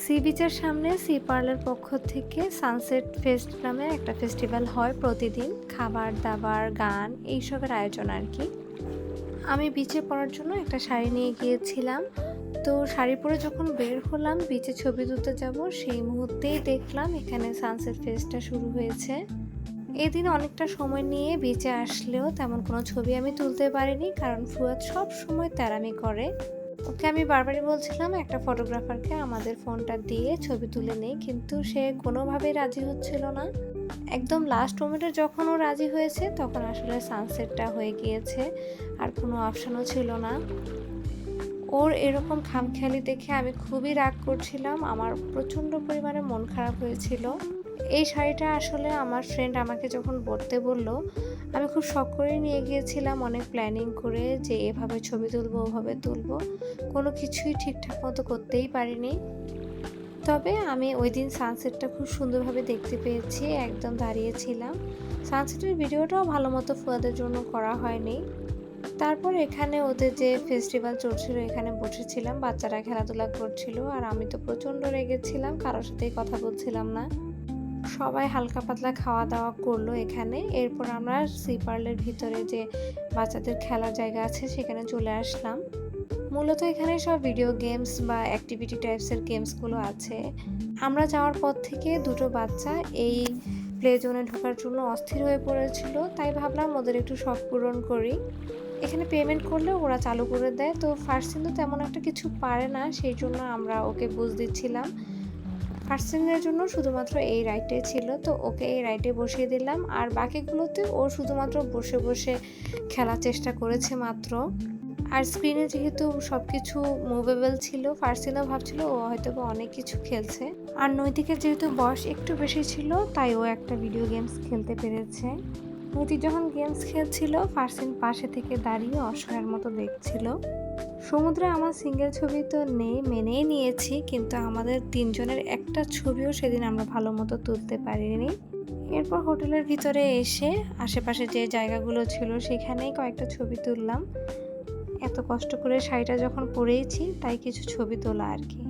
C বিচের সামনে, C parlour পক্ষ থেকে সানসেট ফেস্ট নামে একটা ফেস্টিভ্যাল হয় প্রতিদিন। খাবার, দাবার, গান, এইসবের আয়োজন আর কি। আমি বিচে পড়ার জন্য একটা শাড়ি নিয়ে গিয়েছিলাম। তো শাড়ি পরে যখন বের হলাম, বিচে ছবি তুলতে যাব, সেই মুহূর্তেই দেখলাম এখানে সানসেট ফেস্টটা শুরু হয়েছে। এদিন অনেকটা সময় নিয়ে বিচে আসলেও তেমন কোনো ছবি আমি তুলতে পারিনি, কারণ ফুয়াদ সব সময় তেরামি করে। ওকে আমি বারবারই বলছিলাম, একটা ফটোগ্রাফারকে আমাদের ফোনটা দিয়ে ছবি তুলে নেই, কিন্তু সে কোনোভাবেই রাজি হচ্ছিল না। একদম লাস্ট মোমেন্টে যখন ও রাজি হয়েছে, তখন আসলে সানসেটটা হয়ে গিয়েছে, আর কোনো অপশনও ছিল না। ওর এরকম খামখেয়ালি দেখে আমি খুবই রাগ করছিলাম, আমার প্রচণ্ড পরিমাণে মন খারাপ হয়েছিল। এই শাড়িটা আসলে আমার ফ্রেন্ড আমাকে যখন পরতে বলল, আমি খুব শখ করে নিয়ে গিয়েছিলাম, অনেক প্ল্যানিং করে যে এভাবে ছবি তুলবো, ওভাবে তুলবো। কোনো কিছুই ঠিকঠাক মতো করতেই পারিনি। তবে আমি ওই দিন সানসেটটা খুব সুন্দরভাবে দেখতে পেয়েছি, একদম দাঁড়িয়েছিলাম। সানসেটের ভিডিওটাও ভালো মতো ফুয়াদের জন্য করা হয়নি। তারপর এখানে ওদের যে ফেস্টিভ্যাল চলছিল, এখানে বসেছিলাম, বাচ্চারা খেলাধুলা করছিল, আর আমি তো প্রচণ্ড রেগেছিলাম, কারোর সাথেই কথা বলছিলাম না। সবাই হালকা পাতলা খাওয়া দাওয়া করল এখানে। এরপর আমরা সি পার্লের ভিতরে যে বাচ্চাদের খেলার জায়গা আছে সেখানে চলে আসলাম। মূলত এখানে সব ভিডিও গেমস বা অ্যাক্টিভিটি টাইপসের গেমসগুলো আছে। আমরা যাওয়ার পর থেকে দুটো বাচ্চা এই প্লে জোনে ঢোকার জন্য অস্থির হয়ে পড়েছিল, তাই ভাবলাম ওদের একটু শখ পূরণ করি। এখানে পেমেন্ট করলে ওরা চালু করে দেয়, তো ফার্স্ট সিন তো তেমন একটা কিছু পারে না, সেই জন্য আমরা ওকে বুঝ দিচ্ছিলাম। ফার্স্ট জন্য শুধুমাত্র এই রাইডটাই ছিল, তো ওকে এই রাইডে বসিয়ে দিলাম। আর বাকিগুলোতে ও শুধুমাত্র বসে বসে খেলার চেষ্টা করেছে মাত্র। আর স্ক্রিনে যেহেতু সব কিছু মুভেবল ছিল ফার্সিনও ভাবছিল ও হয়তো বা অনেক কিছু খেলছে। আর নৈতিকের যেহেতু বয়স একটু বেশি ছিল, তাই ও একটা ভিডিও গেমস খেলতে পেরেছে। নৈতিক যখন গেমস খেলছিল ফার্সিন পাশে থেকে দাঁড়িয়ে অসহায়ের মতো দেখছিল। সমুদ্রে আমার সিঙ্গেল ছবি তো নেই, মেনেই নিয়েছি, কিন্তু আমাদের তিনজনের একটা ছবিও সেদিন আমরা ভালো মতো তুলতে পারিনি। এরপর হোটেলের ভিতরে এসে আশেপাশে যে জায়গাগুলো ছিল সেখানেই কয়েকটা ছবি তুললাম। এত কষ্ট করে শাড়িটা যখন পরেইছি তাই কিছু ছবি তোলা আর কি।